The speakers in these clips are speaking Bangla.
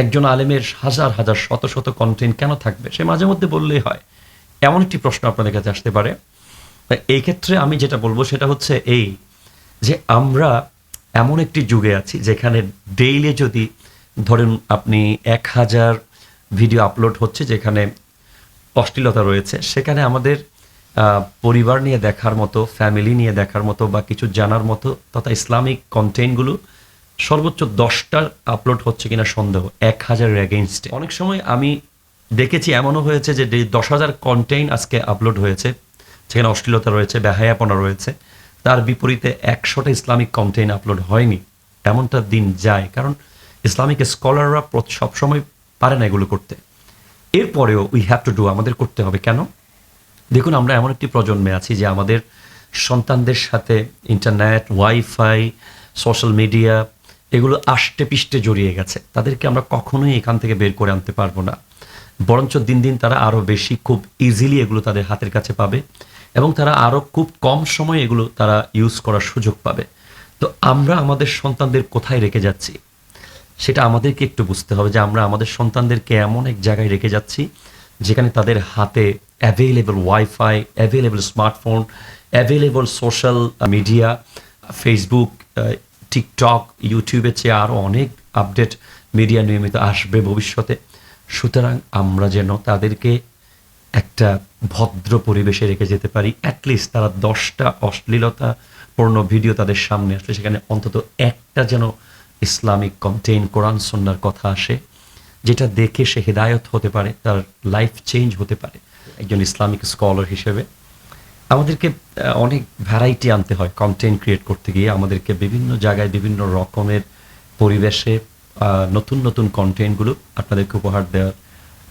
একজন আলেমের হাজার হাজার, শত শত কন্টেন্ট কেন থাকবে? সে মাঝে মধ্যে বললেই হয়। এমন একটি প্রশ্ন আপনাদের কাছে আসতে পারে। এই ক্ষেত্রে আমি যেটা বলব সেটা হচ্ছে এই যে আমরা এমন একটি যুগে আছি যেখানে ডেইলি যদি ধরেন আপনি এক হাজার ভিডিও আপলোড হচ্ছে যেখানে অশ্লীলতা রয়েছে, সেখানে আমাদের পরিবার নিয়ে দেখার মতো ফ্যামিলি নিয়ে দেখার মতো বা কিছু জানার মতো তথা ইসলামিক কন্টেন্টগুলো সর্বোচ্চ দশটার আপলোড হচ্ছে কিনা সন্দেহ। এক হাজারের এগেনস্টে অনেক সময় আমি দেখেছি, এমনও হয়েছে যে দশ হাজার কন্টেন্ট আজকে আপলোড হয়েছে সেখানে অশ্লীলতা রয়েছে ব্যাহায়াপনা রয়েছে, তার বিপরীতে একশোটা ইসলামিক কন্টেন্ট আপলোড হয়নি। এমনটা দিন যায়। কারণ ইসলামিক স্কলাররা সবসময় পারে না এগুলো করতে। এরপরেও উই হ্যাভ টু ডু আমাদের করতে হবে। কেন? দেখুন, আমরা এমন একটি প্রজন্মে আছি যে আমাদের সন্তানদের সাথে ইন্টারনেট ওয়াইফাই সোশ্যাল মিডিয়া এগুলো আষ্টে পিষ্টে জড়িয়ে গেছে। তাদেরকে আমরা কখনোই এখান থেকে বের করে আনতে পারব না। বরঞ্চ দিন দিন তারা আরও বেশি খুব ইজিলি এগুলো তাদের হাতের কাছে পাবে এবং তারা আরও খুব কম সময়ে এগুলো তারা ইউজ করার সুযোগ পাবে। তো আমরা আমাদের সন্তানদের কোথায় রেখে যাচ্ছি? সেটা আমাদেরকে একটু বুঝতে হবে যে আমরা আমাদের সন্তানদেরকে এমন এক জায়গায় রেখে যাচ্ছি যেখানে তাদের হাতে available wifi available smartphone available social media Facebook TikTok ইউটিউবের চেয়ে আরও অনেক আপডেট মিডিয়া নিয়মিত আসবে ভবিষ্যতে। সুতরাং আমরা যেন তাদেরকে একটা ভদ্র পরিবেশে রেখে যেতে পারি। অ্যাটলিস্ট তারা দশটা অশ্লীলতা পূর্ণ ভিডিও তাদের সামনে আসলে সেখানে অন্তত একটা যেন ইসলামিক কন্টেন্ট কোরআন সন্ন্যার কথা আসে, যেটা দেখে সে হেদায়ত হতে পারে, তার লাইফ চেঞ্জ হতে পারে। একজন ইসলামিক স্কলার হিসেবে। আমাদেরকে অনেক ভ্যারাইটি আনতে হয় কন্টেন্ট ক্রিয়েট করতে গিয়ে। আমাদেরকে বিভিন্ন জায়গায় বিভিন্ন রকমের পরিবেশে নতুন নতুন কন্টেন্টগুলো আপনাদেরকে উপহার দেওয়ার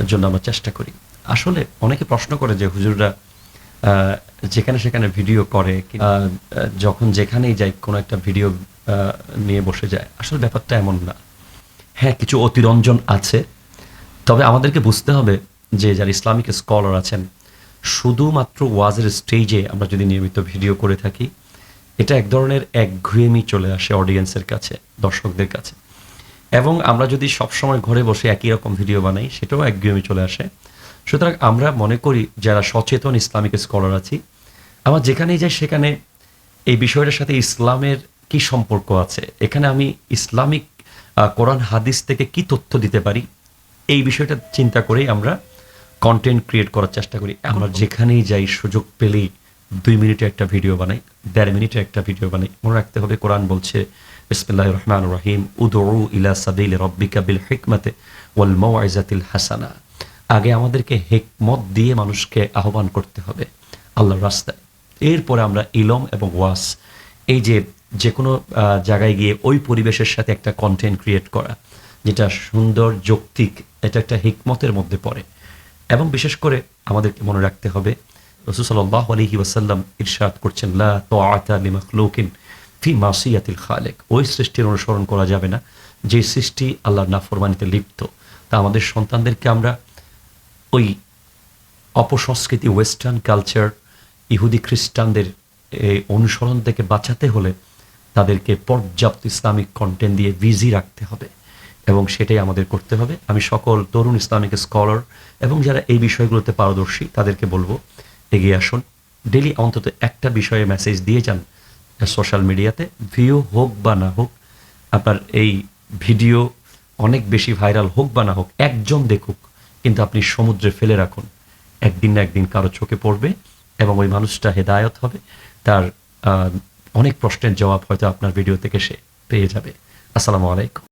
জন্য আমরা চেষ্টা করি। আসলে অনেকে প্রশ্ন করে যে হুজুররা যেখানে সেখানে ভিডিও করে যখন যেখানেই যাই কোনো একটা ভিডিও নিয়ে বসে যায়। আসলে ব্যাপারটা এমন না। হ্যাঁ কিছু অতিরঞ্জন আছে। তবে আমাদেরকে বুঝতে হবে যে যারা ইসলামিক স্কলার আছেন শুধুমাত্র ওয়াজের স্টেজে আমরা যদি নিয়মিত ভিডিও করে থাকি, এটা এক ধরনের একঘেয়েমি চলে আসে অডিয়েন্সের কাছে, দর্শকদের কাছে। এবং আমরা যদি সবসময় ঘরে বসে একই রকম ভিডিও বানাই, সেটাও একঘেয়েমি চলে আসে। সুতরাং আমরা মনে করি যারা সচেতন ইসলামিক স্কলার আছি, আমার যেখানেই যাই সেখানে এই বিষয়টার সাথে ইসলামের কি সম্পর্ক আছে, এখানে আমি ইসলামিক কোরআন, হাদিস থেকে কি তথ্য দিতে পারি, এই বিষয়টা চিন্তা করেই আমরা কন্টেন্ট ক্রিয়েট করার চেষ্টা করি। আমরা যেখানেই যাই সুযোগ পেলেই দুই মিনিটে একটা ভিডিও বানাই দেড় মিনিটে একটা ভিডিও বানাই। মনে রাখতে হবে কোরআন বলছে বিসমিল্লাহ রহমান রহিম উদু ইলা সাবিল রব্বিকা বিল হিকমতে ওয়াল মওয়াইজাতিল হাসানা। আগে আমাদেরকে হেকমত দিয়ে মানুষকে আহ্বান করতে হবে আল্লাহর রাস্তায়। এরপরে আমরা ইলম এবং ওয়াস এই যে যে কোনো জায়গায় গিয়ে ওই পরিবেশের সাথে একটা কন্টেন্ট ক্রিয়েট করা যেটা সুন্দর যৌক্তিক এটা একটা হিকমতের মধ্যে পড়ে। এবং বিশেষ করে আমাদেরকে মনে রাখতে হবে আলহি ওয়াসাল্লাম ইরশাদ করছেন, লা তোয়াতা লিমাখলুকিন ফি মাসিয়াতিল খালেক। ওই সৃষ্টির অনুসরণ করা যাবে না, যে সৃষ্টি আল্লাহর নাফরমানিতে লিপ্ত। তা আমাদের সন্তানদেরকে আমরা ওই অপসংস্কৃতি, ওয়েস্টার্ন কালচার, ইহুদি খ্রিস্টানদের এই অনুসরণ থেকে বাঁচাতে হলে তাদেরকে পর্যাপ্ত ইসলামিক কন্টেন্ট দিয়ে বিজি রাখতে হবে। এবং সেটাই আমাদের করতে হবে। আমি সকল তরুণ ইসলামিক স্কলার এবং যারা এই বিষয়গুলোতে পারদর্শী, তাদেরকে বলব, এগিয়ে আসুন। ডেলি অন্তত একটা বিষয়ে মেসেজ দিয়ে যান সোশ্যাল মিডিয়াতে ভিউ হোক বা না হোক, আপনার এই ভিডিও অনেক বেশি ভাইরাল হোক বা না হোক, একজন দেখুক, কিন্তু আপনি সমুদ্রে ফেলে রাখুন। একদিন না একদিন কারও চোখে পড়বে এবং ওই মানুষটা হেদায়ত হবে। তার অনেক প্রশ্নের জবাব হয়তো আপনার ভিডিও থেকে সে পেয়ে যাবে। আসসালামু আলাইকুম।